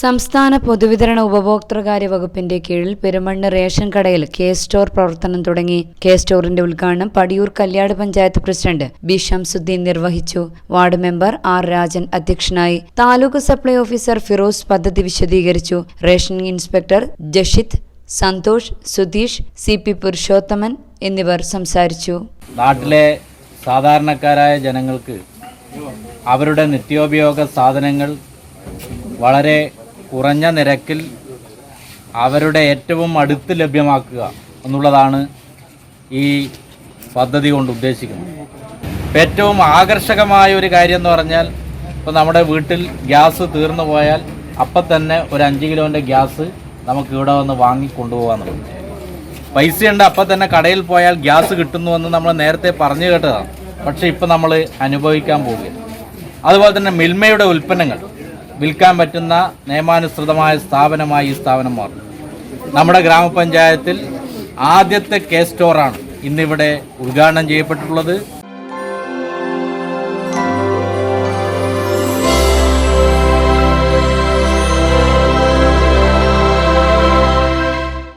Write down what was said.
സംസ്ഥാന പൊതുവിതരണ ഉപഭോക്തൃകാര്യ വകുപ്പിന്റെ കീഴിൽ പെരുമണ്ണ് റേഷൻ കടയിൽ കെ സ്റ്റോർ പ്രവർത്തനം തുടങ്ങി. കെ സ്റ്റോറിന്റെ ഉദ്ഘാടനം പടിയൂർ കല്യാട് പഞ്ചായത്ത് പ്രസിഡന്റ് ബി ഷംസുദ്ദീൻ നിർവഹിച്ചു. വാർഡ് മെമ്പർ ആർ രാജൻ അധ്യക്ഷനായി. താലൂക്ക് സപ്ലൈ ഓഫീസർ ഫിറോസ് പദ്ധതി വിശദീകരിച്ചു. Ration inspector Jashith Santhosh Sudheesh C P Purushothaman എന്നിവർ സംസാരിച്ചു. നാട്ടിലെ സാധാരണക്കാരായ ജനങ്ങൾക്ക് അവരുടെ നിത്യോപയോഗ സാധനങ്ങൾ വളരെ കുറഞ്ഞ നിരക്കിൽ അവരുടെ ഏറ്റവും അടുത്ത് ലഭ്യമാക്കുക എന്നുള്ളതാണ് ഈ പദ്ധതി കൊണ്ട് ഉദ്ദേശിക്കുന്നത്. ഏറ്റവും ആകർഷകമായ ഒരു കാര്യം എന്ന് പറഞ്ഞാൽ ഇപ്പോൾ നമ്മുടെ വീട്ടിൽ ഗ്യാസ് തീർന്നു പോയാൽ അപ്പം തന്നെ ഒരു അഞ്ച് കിലോന്റെ ഗ്യാസ് നമുക്ക് ഇവിടെ വന്ന് വാങ്ങി കൊണ്ടുപോകാന്നുള്ളത്. പൈസയുണ്ട് അപ്പം തന്നെ കടയിൽ പോയാൽ ഗ്യാസ് കിട്ടുന്നുവെന്ന് നമ്മൾ നേരത്തെ പറഞ്ഞു കേട്ടതാണ്. പക്ഷേ ഇപ്പം നമ്മൾ അനുഭവിക്കാൻ പോവുകയാണ് അതുപോലെ തന്നെ മിൽമയുടെ ഉൽപ്പന്നങ്ങൾ. വിൽക്കാൻ പറ്റുന്ന നിയമാനുസൃതമായ സ്ഥാപനമായി ഈ സ്ഥാപനം മാറും നമ്മുടെ ഗ്രാമപഞ്ചായത്തിൽ ആദ്യത്തെ കെ സ്റ്റോറാണ് ഇന്നിവിടെ ഉദ്ഘാടനം ചെയ്യപ്പെട്ടിട്ടുള്ളത്.